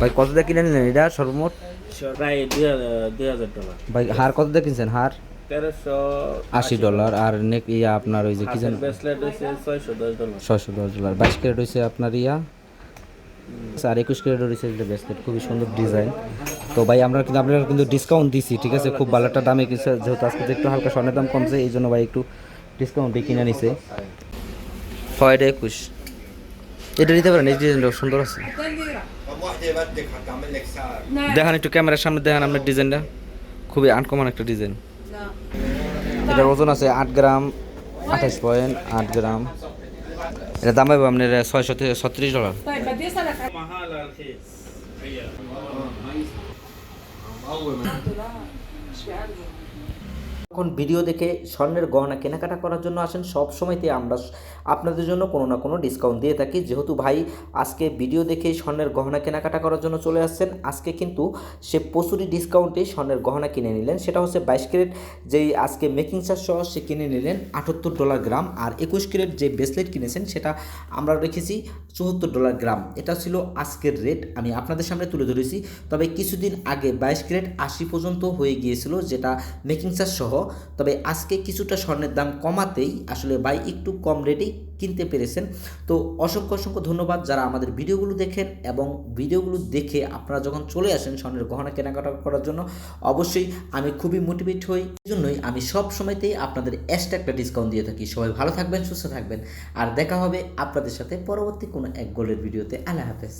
ভাই কত দিয়ে কিনে নিলেন? এটা সর্বমোট? প্রায় দুই হাজার ডলার। ভাই হার কত দিয়ে কিনছেন? হার? তেরোশো আশি ডলার। আর নেক ইয়া আপনার ওই যে কি জানেন ছয়শো দশ ডলার। ছয়শো দশ ডলার। বাইশ ক্যারেট হয়েছে আপনার ইয়া। আর একুশ ক্যারেট ব্রেসলেট খুবই সুন্দর ডিজাইন তো ভাই আমরা কিন্তু আপনারা কিন্তু ডিসকাউন্ট দিছি ঠিক আছে? খুব ভালো একটা দামে কিছু যেহেতু আজকে একটু হালকা স্বর্ণের দাম কমছে এই জন্য ভাই একটু ডিসকাউন্টে কিনে নিছে। এটা একুশ। এটা নিতে পারেন এই ডিজাইনটা সুন্দর আছে। দেখান একটু ক্যামেরার সামনে দেখান আপনার ডিজাইনটা। খুবই আনকমন একটা ডিজাইন। এটার ওজন আছে আট গ্রাম আঠাশ পয়েন্ট আট গ্রাম। এটা দাম পাবো আপনার ছয়শো থেকে ছত্রিশ ডলার। এখন ভিডিও দেখে স্বর্ণের গহনা কেনাকাটা করার জন্য আসেন, সব সময়তে আমরা আপনাদের জন্য কোনো না কোনো ডিসকাউন্ট দিয়ে থাকি। যেহেতু ভাই আজকে ভিডিও দেখে স্বর্ণের গহনা কেনাকাটা করার জন্য চলে আসছেন, আজকে কিন্তু সে প্রচুরই ডিসকাউন্টে স্বর্ণের গহনা কিনে নিলেন। সেটা হচ্ছে বাইশ ক্যারেট যেই আজকে মেকিং চার্জ সহ সে কিনে নিলেন, আটাত্তর ডলার গ্রাম আর একুশ ক্যারেট যে ব্রেসলেট কিনেছেন, সেটা আমরা রেখেছি চুয়াত্তর ডলার গ্রাম এটা ছিল আজকের রেট আমি আপনাদের সামনে তুলে ধরেছি। তবে কিছুদিন আগে বাইশ ক্যারেট আশি পর্যন্ত হয়ে গিয়েছিল, যেটা মেকিং চার্জ সহ তবে আজকে কিছুটা স্বর্ণের দাম কমাতেই আসলে বাই একটু কম রেটেই কিনতে পেরেছেন। তো অসংখ্য অসংখ্য ধন্যবাদ যারা আমাদের ভিডিওগুলো দেখেন এবং ভিডিওগুলো দেখে আপনারা যখন চলে আসেন স্বর্ণের গহনা কেনাকাটা করার জন্য, অবশ্যই আমি খুবই মোটিভেট হই। এই জন্যই আমি সব সময়তেই আপনাদের এক্সট্রা একটা ডিসকাউন্ট দিয়ে থাকি। সবাই ভালো থাকবেন, সুস্থ থাকবেন। আর দেখা হবে আপনাদের সাথে পরবর্তী কোনো এক গোলের ভিডিওতে। আল্লাহ হাফেজ।